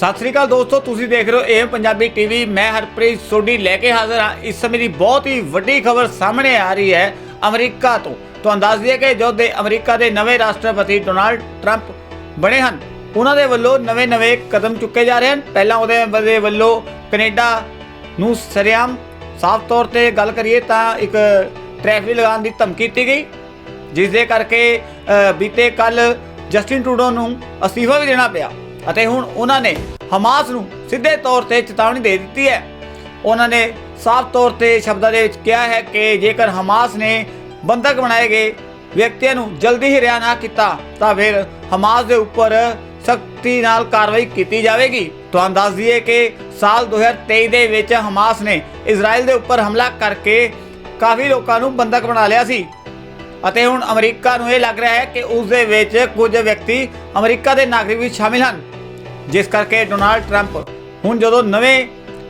ਸਤਿ ਸ੍ਰੀ ਅਕਾਲ ਦੋਸਤੋ, ਤੁਸੀਂ ਦੇਖ ਰਹੇ ਹੋ ਏਮ ਪੰਜਾਬੀ ਟੀਵੀ ਮੈਂ ਹਰਪ੍ਰੀਤ ਸੋਢੀ ਲੈ ਕੇ ਹਾਜ਼ਰ ਹਾਂ। ਇਸ ਸਮੇਂ ਦੀ ਬਹੁਤ ਹੀ ਵੱਡੀ ਖਬਰ ਸਾਹਮਣੇ ਆ ਰਹੀ ਹੈ ਅਮਰੀਕਾ ਤੋਂ। ਤੁਹਾਨੂੰ ਦੱਸ ਦਈਏ ਕਿ ਜੋ ਦੇ ਅਮਰੀਕਾ ਦੇ ਨਵੇਂ ਰਾਸ਼ਟਰਪਤੀ ਡੋਨਾਲਡ ਟਰੰਪ ਬਣੇ ਹਨ, ਉਹਨਾਂ ਦੇ ਵੱਲੋਂ ਨਵੇਂ-ਨਵੇਂ ਕਦਮ ਚੁੱਕੇ ਜਾ ਰਹੇ ਹਨ। ਪਹਿਲਾਂ ਉਹਦੇ ਦੇ ਵੱਲੋਂ ਕੈਨੇਡਾ ਨੂੰ ਸਰਿਆਮ ਸਾਫ਼ ਤੌਰ ਤੇ ਗੱਲ ਕਰੀਏ ਤਾਂ ਇੱਕ ਟ੍ਰੈਫਿਕ ਲਗਾਉਣ ਦੀ ਧਮਕੀ ਦਿੱਤੀ ਗਈ ਜਿਸ ਦੇ ਕਰਕੇ ਬੀਤੇ ਕੱਲ ਜਸਟਿਨ ਟਰੂਡੋ ਨੂੰ ਅਸਤੀਫਾ ਵੀ ਦੇਣਾ ਪਿਆ। ਅਤੇ ਹੁਣ ਉਹਨਾਂ ਨੇ ਹਮਾਸ ਨੂੰ ਸਿੱਧੇ ਤੌਰ ਤੇ ਚੇਤਾਵਨੀ ਦੇ ਦਿੱਤੀ ਹੈ। ਉਹਨਾਂ ਨੇ ਸਾਫ਼ ਤੌਰ ਤੇ ਸ਼ਬਦਾਂ ਦੇ ਵਿੱਚ ਕਿਹਾ ਹੈ ਕਿ ਜੇਕਰ ਹਮਾਸ ਨੇ ਬੰਦਕ ਬਣਾਏ ਗਏ ਵਿਅਕਤੀਆਂ ਨੂੰ ਜਲਦੀ ਹੀ ਰਿਹਾ ਨਾ ਕੀਤਾ, ਤਾਂ ਫਿਰ ਹਮਾਸ ਦੇ ਉੱਪਰ ਸਖਤੀ ਨਾਲ ਕਾਰਵਾਈ ਕੀਤੀ ਜਾਵੇਗੀ। ਤੁਹਾਨੂੰ ਦੱਸ ਦਈਏ ਕਿ ਸਾਲ 2023 ਦੇ ਵਿੱਚ ਹਮਾਸ ਨੇ ਇਜ਼ਰਾਈਲ ਦੇ ਉੱਪਰ ਹਮਲਾ ਕਰਕੇ ਕਾਫੀ ਲੋਕਾਂ ਨੂੰ ਬੰਦਕ ਬਣਾ ਲਿਆ ਸੀ। ਅਤੇ ਹੁਣ ਅਮਰੀਕਾ ਨੂੰ ਇਹ ਲੱਗ ਰਿਹਾ ਹੈ ਕਿ ਉਸ ਦੇ ਵਿੱਚ ਕੁਝ ਵਿਅਕਤੀ ਅਮਰੀਕਾ ਦੇ ਨਾਗਰਿਕ ਵੀ ਸ਼ਾਮਿਲ ਹਨ। ਜਿਸ ਕਰਕੇ ਡੋਨਾਲਡ ਟਰੰਪ ਹੁਣ ਜਦੋਂ ਨਵੇਂ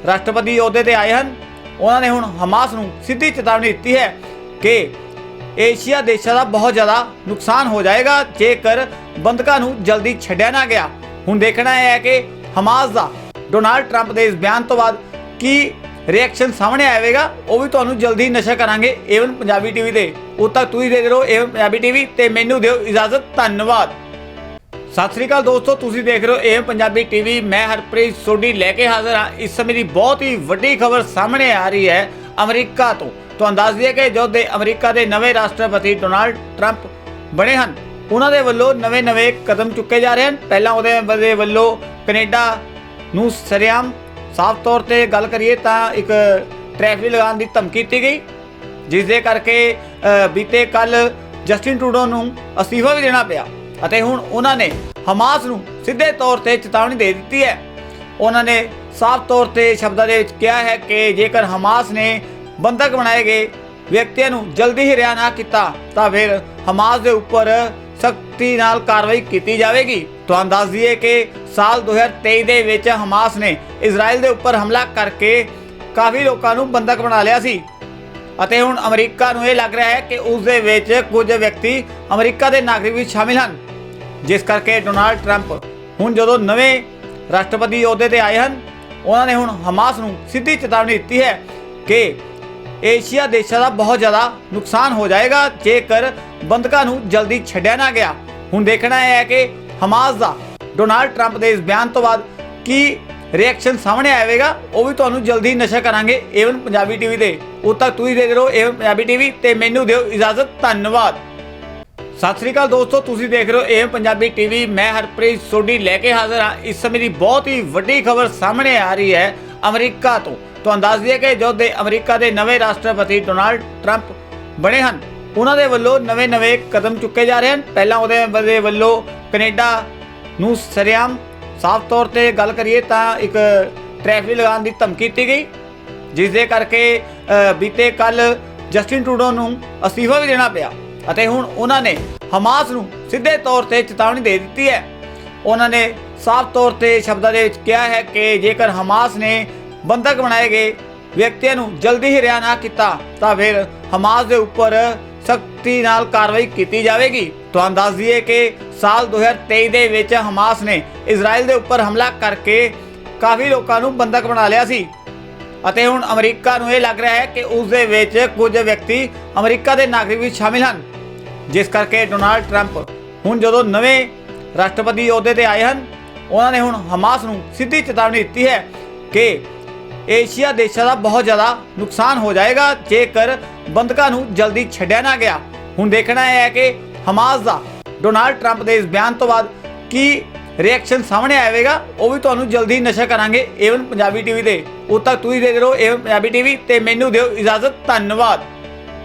ਰਾਸ਼ਟਰਪਤੀ ਅਹੁਦੇ ਤੇ ਆਏ ਹਨ, ਉਹਨਾਂ ਨੇ ਹੁਣ ਹਮਾਸ ਨੂੰ ਸਿੱਧੀ ਚੇਤਾਵਨੀ ਦਿੱਤੀ ਹੈ ਕਿ ਏਸ਼ੀਆ ਦੇਸ਼ਾਂ ਦਾ ਬਹੁਤ ਜ਼ਿਆਦਾ ਨੁਕਸਾਨ ਹੋ ਜਾਏਗਾ ਜੇਕਰ ਬੰਦਕਾਂ ਨੂੰ ਜਲਦੀ ਛੱਡਿਆ ਨਾ ਗਿਆ। ਹੁਣ ਦੇਖਣਾ ਇਹ ਹੈ ਕਿ ਹਮਾਸ ਦਾ ਡੋਨਾਲਡ ਟਰੰਪ ਦੇ ਇਸ ਬਿਆਨ ਤੋਂ ਬਾਅਦ ਕੀ ਰਿਐਕਸ਼ਨ ਸਾਹਮਣੇ ਆਵੇਗਾ, ਉਹ ਵੀ ਤੁਹਾਨੂੰ ਜਲਦੀ ਨਸ਼ਾ ਕਰਾਂਗੇ, ਏਵਨ ਪੰਜਾਬੀ ਟੀਵੀ ਤੇ ਉਦੋਂ ਤੱਕ ਤੁਸੀਂ ਦੇਖਦੇ ਰਹੋ ਏਵਨ ਪੰਜਾਬੀ ਟੀਵੀ, ਤੇ ਮੈਨੂੰ ਦਿਓ ਇਜਾਜ਼ਤ, ਧੰਨਵਾਦ। ਸਤਿ ਸ੍ਰੀ ਅਕਾਲ ਦੋਸਤੋ, ਤੁਸੀਂ ਦੇਖ ਰਹੇ ਹੋ ਏਮ ਪੰਜਾਬੀ ਟੀਵੀ ਮੈਂ ਹਰਪ੍ਰੀਤ ਸੋਢੀ ਲੈ ਕੇ ਹਾਜ਼ਰ ਹਾਂ। ਇਸ ਸਮੇਂ ਦੀ ਬਹੁਤ ਹੀ ਵੱਡੀ ਖਬਰ ਸਾਹਮਣੇ ਆ ਰਹੀ ਹੈ ਅਮਰੀਕਾ ਤੋਂ। ਤੁਹਾਨੂੰ ਦੱਸ ਦਈਏ ਕਿ ਜੋ ਦੇ ਅਮਰੀਕਾ ਦੇ ਨਵੇਂ ਰਾਸ਼ਟਰਪਤੀ ਡੋਨਾਲਡ ਟਰੰਪ ਬਣੇ ਹਨ। ਉਹਨਾਂ ਦੇ ਵੱਲੋਂ ਨਵੇਂ-ਨਵੇਂ ਕਦਮ ਚੁੱਕੇ ਜਾ ਰਹੇ ਹਨ। ਪਹਿਲਾਂ ਉਹਦੇ ਵੱਲੋਂ ਕੈਨੇਡਾ ਨੂੰ ਸਰਿਆਮ ਸਾਫ਼ ਤੌਰ ਤੇ ਗੱਲ ਕਰੀਏ ਤਾਂ ਇੱਕ ਟ੍ਰੈਫਿਕ ਲਗਾਉਣ ਦੀ ਧਮਕੀ ਦਿੱਤੀ ਗਈ। ਜਿਸ ਦੇ ਕਰਕੇ ਬੀਤੇ ਕੱਲ ਜਸਟਿਨ ਟਰੂਡੋ ਨੂੰ ਅਸਤੀਫਾ ਵੀ ਦੇਣਾ ਪਿਆ। ਅਤੇ ਹੁਣ ਉਹਨਾਂ ਨੇ ਹਮਾਸ ਨੂੰ ਸਿੱਧੇ ਤੌਰ ਤੇ ਚੇਤਾਵਨੀ ਦੇ ਦਿੱਤੀ ਹੈ। ਉਹਨਾਂ ਨੇ ਸਾਫ਼ ਤੌਰ ਤੇ ਸ਼ਬਦਾਂ ਦੇ ਵਿੱਚ ਕਿਹਾ ਹੈ ਕਿ ਜੇਕਰ ਹਮਾਸ ਨੇ ਬੰਦਕ ਬਣਾਏ ਗਏ ਵਿਅਕਤੀਆਂ ਨੂੰ ਜਲਦੀ ਹੀ ਰਿਹਾ ਨਾ ਕੀਤਾ, ਤਾਂ ਫਿਰ ਹਮਾਸ ਦੇ ਉੱਪਰ ਸਖਤੀ ਨਾਲ ਕਾਰਵਾਈ ਕੀਤੀ ਜਾਵੇਗੀ। ਤੁਹਾਨੂੰ ਦੱਸ ਦਈਏ ਕਿ ਸਾਲ 2023 ਦੇ ਵਿੱਚ ਹਮਾਸ ਨੇ ਇਜ਼ਰਾਈਲ ਦੇ ਉੱਪਰ ਹਮਲਾ ਕਰਕੇ ਕਾਫੀ ਲੋਕਾਂ ਨੂੰ ਬੰਦਕ ਬਣਾ ਲਿਆ ਸੀ। ਅਤੇ ਹੁਣ ਅਮਰੀਕਾ ਨੂੰ ਇਹ ਲੱਗ ਰਿਹਾ ਹੈ ਕਿ ਉਸ ਦੇ ਵਿੱਚ ਕੁਝ ਵਿਅਕਤੀ ਅਮਰੀਕਾ ਦੇ ਨਾਗਰਿਕ ਵੀ ਸ਼ਾਮਿਲ ਹਨ। ਜਿਸ ਕਰਕੇ ਡੋਨਾਲਡ ਟਰੰਪ ਹੁਣ ਜਦੋਂ ਨਵੇਂ ਰਾਸ਼ਟਰਪਤੀ ਅਹੁਦੇ ਤੇ ਆਏ ਹਨ, ਉਹਨਾਂ ਨੇ ਹੁਣ ਹਮਾਸ ਨੂੰ ਸਿੱਧੀ ਚੇਤਾਵਨੀ ਦਿੱਤੀ ਹੈ ਕਿ ਏਸ਼ੀਆ ਦੇਸ਼ਾਂ ਦਾ ਬਹੁਤ ਜ਼ਿਆਦਾ ਨੁਕਸਾਨ ਹੋ ਜਾਏਗਾ ਜੇਕਰ ਬੰਦਕਾਂ ਨੂੰ ਜਲਦੀ ਛੱਡਿਆ ਨਾ ਗਿਆ। ਹੁਣ ਦੇਖਣਾ ਇਹ ਹੈ ਕਿ ਹਮਾਸ ਦਾ ਡੋਨਾਲਡ ਟਰੰਪ ਦੇ ਇਸ ਬਿਆਨ ਤੋਂ ਬਾਅਦ ਕੀ ਰਿਐਕਸ਼ਨ ਸਾਹਮਣੇ ਆਵੇਗਾ, ਉਹ ਵੀ ਤੁਹਾਨੂੰ ਜਲਦੀ ਨਸ਼ਾ ਕਰਾਂਗੇ। ਏਵਨ ਪੰਜਾਬੀ ਟੀਵੀ ਤੇ ਉਦੋਂ ਤੱਕ ਤੁਸੀਂ ਦੇਖਦੇ ਰਹੋ ਏਵਨ ਪੰਜਾਬੀ ਟੀਵੀ ਤੇ ਮੈਨੂੰ ਦਿਓ ਇਜਾਜ਼ਤ, ਧੰਨਵਾਦ। ਸਤਿ ਸ੍ਰੀ ਅਕਾਲ ਦੋਸਤੋ, ਤੁਸੀਂ ਦੇਖ ਰਹੇ ਹੋ ਏਮ ਪੰਜਾਬੀ ਟੀਵੀ ਮੈਂ ਹਰਪ੍ਰੀਤ ਸੋਢੀ ਲੈ ਕੇ ਹਾਜ਼ਰ ਹਾਂ। ਇਸ ਸਮੇਂ ਦੀ ਬਹੁਤ ਹੀ ਵੱਡੀ ਖਬਰ ਸਾਹਮਣੇ ਆ ਰਹੀ ਹੈ ਅਮਰੀਕਾ ਤੋਂ। ਤੁਹਾਨੂੰ ਦੱਸ ਦਈਏ ਕਿ ਜੋ ਦੇ ਅਮਰੀਕਾ ਦੇ ਨਵੇਂ ਰਾਸ਼ਟਰਪਤੀ ਡੋਨਾਲਡ ਟਰੰਪ ਬਣੇ ਹਨ, ਉਹਨਾਂ ਦੇ ਵੱਲੋਂ ਨਵੇਂ-ਨਵੇਂ ਕਦਮ ਚੁੱਕੇ ਜਾ ਰਹੇ ਹਨ। ਪਹਿਲਾਂ ਉਹਦੇ ਦੇ ਵੱਲੋਂ ਕੈਨੇਡਾ ਨੂੰ ਸਰਿਆਮ ਸਾਫ਼ ਤੌਰ ਤੇ ਗੱਲ ਕਰੀਏ ਤਾਂ ਇੱਕ ਟ੍ਰੈਫਿਕ ਲਗਾਉਣ ਦੀ ਧਮਕੀ ਦਿੱਤੀ ਗਈ ਜਿਸ ਦੇ ਕਰਕੇ ਬੀਤੇ ਕੱਲ ਜਸਟਿਨ ਟਰੂਡੋ ਨੂੰ ਅਸਤੀਫਾ ਵੀ ਦੇਣਾ ਪਿਆ। ਅਤੇ ਹੁਣ ਉਹਨਾਂ ਨੇ ਹਮਾਸ ਨੂੰ ਸਿੱਧੇ ਤੌਰ ਤੇ ਚੇਤਾਵਨੀ ਦੇ ਦਿੱਤੀ ਹੈ। ਉਹਨਾਂ ਨੇ ਸਾਫ਼ ਤੌਰ ਤੇ ਸ਼ਬਦਾਂ ਦੇ ਵਿੱਚ ਕਿਹਾ ਹੈ ਕਿ ਜੇਕਰ ਹਮਾਸ ਨੇ ਬੰਦਕ ਬਣਾਏ ਗਏ ਵਿਅਕਤੀਆਂ ਨੂੰ ਜਲਦੀ ਹੀ ਰਿਹਾ ਨਾ ਕੀਤਾ, ਤਾਂ ਫਿਰ ਹਮਾਸ ਦੇ ਉੱਪਰ ਸਖਤੀ ਨਾਲ ਕਾਰਵਾਈ ਕੀਤੀ ਜਾਵੇਗੀ। ਤੁਹਾਨੂੰ ਦੱਸ ਦਈਏ ਕਿ ਸਾਲ 2023 ਦੇ ਵਿੱਚ ਹਮਾਸ ਨੇ ਇਜ਼ਰਾਈਲ ਦੇ ਉੱਪਰ ਹਮਲਾ ਕਰਕੇ ਕਾਫੀ ਲੋਕਾਂ ਨੂੰ ਬੰਦਕ ਬਣਾ ਲਿਆ ਸੀ। ਅਤੇ ਹੁਣ ਅਮਰੀਕਾ ਨੂੰ ਇਹ ਲੱਗ ਰਿਹਾ ਹੈ ਕਿ ਉਸ ਦੇ ਵਿੱਚ ਕੁਝ ਵਿਅਕਤੀ ਅਮਰੀਕਾ ਦੇ ਨਾਗਰਿਕ ਵੀ ਸ਼ਾਮਿਲ ਹਨ। ਜਿਸ ਕਰਕੇ ਡੋਨਾਲਡ ਟਰੰਪ ਹੁਣ ਜਦੋਂ ਨਵੇਂ ਰਾਸ਼ਟਰਪਤੀ ਅਹੁਦੇ ਤੇ ਆਏ ਹਨ, ਉਹਨਾਂ ਨੇ ਹੁਣ ਹਮਾਸ ਨੂੰ ਸਿੱਧੀ ਚੇਤਾਵਨੀ ਦਿੱਤੀ ਹੈ ਕਿ ਏਸ਼ੀਆ ਦੇਸ਼ਾਂ ਦਾ ਬਹੁਤ ਜ਼ਿਆਦਾ ਨੁਕਸਾਨ ਹੋ ਜਾਏਗਾ ਜੇਕਰ ਬੰਦਕਾਂ ਨੂੰ ਜਲਦੀ ਛੱਡਿਆ ਨਾ ਗਿਆ। ਹੁਣ ਦੇਖਣਾ ਇਹ ਹੈ ਕਿ ਹਮਾਸ ਦਾ ਡੋਨਾਲਡ ਟਰੰਪ ਦੇ ਇਸ ਬਿਆਨ ਤੋਂ ਬਾਅਦ ਕੀ ਰਿਐਕਸ਼ਨ ਸਾਹਮਣੇ ਆਵੇਗਾ, ਉਹ ਵੀ ਤੁਹਾਨੂੰ ਜਲਦੀ ਨਸ਼ਾ ਕਰਾਂਗੇ। ਏਵਨ ਪੰਜਾਬੀ ਟੀਵੀ ਤੇ ਉਦੋਂ ਤੱਕ ਤੁਸੀਂ ਦੇਖਦੇ ਰਹੋ ਏਵਨ ਪੰਜਾਬੀ ਟੀਵੀ ਤੇ ਮੈਨੂੰ ਦਿਓ ਇਜਾਜ਼ਤ, ਧੰਨਵਾਦ।